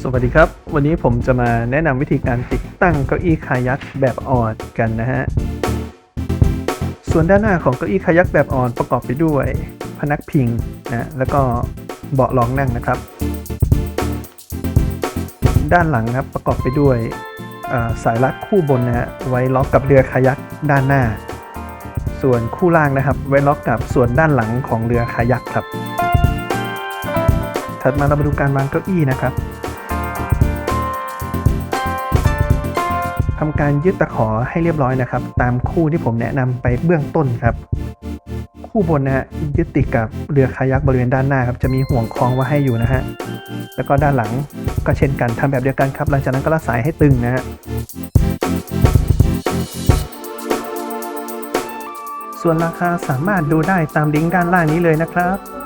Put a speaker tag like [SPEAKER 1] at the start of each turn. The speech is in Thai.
[SPEAKER 1] สวัสดีครับ วันนี้ผมจะมาแนะนำวิธีการติดตั้งเก้าอี้คายักแบบอ่อนกันนะฮะ ส่วนด้านหน้าของเก้าอี้คายักแบบอ่อนประกอบไปด้วย พนักพิงนะแล้วก็เบาะรองนั่งนะครับ ด้านหลังนะครับประกอบไปด้วยสายรัดคู่บนนะฮะไว้ล็อกกับเรือคายักด้านหน้า ส่วนคู่ล่างนะครับ ไว้ล็อกกับส่วนด้านหลังของเรือคายักครับ ถัดมาเรามาดูการวางเก้าอี้นะครับ ทำการยึดตะขอให้เรียบร้อยนะครับ ตามคู่ที่ผมแนะนำไปเบื้องต้นครับ คู่บนนะฮะยึดติดกับเรือคายักบริเวณด้านหน้าครับจะมีห่วงคล้องไว้ให้อยู่นะฮะแล้วก็ด้านหลังก็เช่นกันทำแบบเดียวกันครับ หลังจากนั้นก็รัดสายให้ตึงนะฮะส่วนราคาสามารถดูได้ตามลิงก์ด้านล่างนี้เลยนะครับ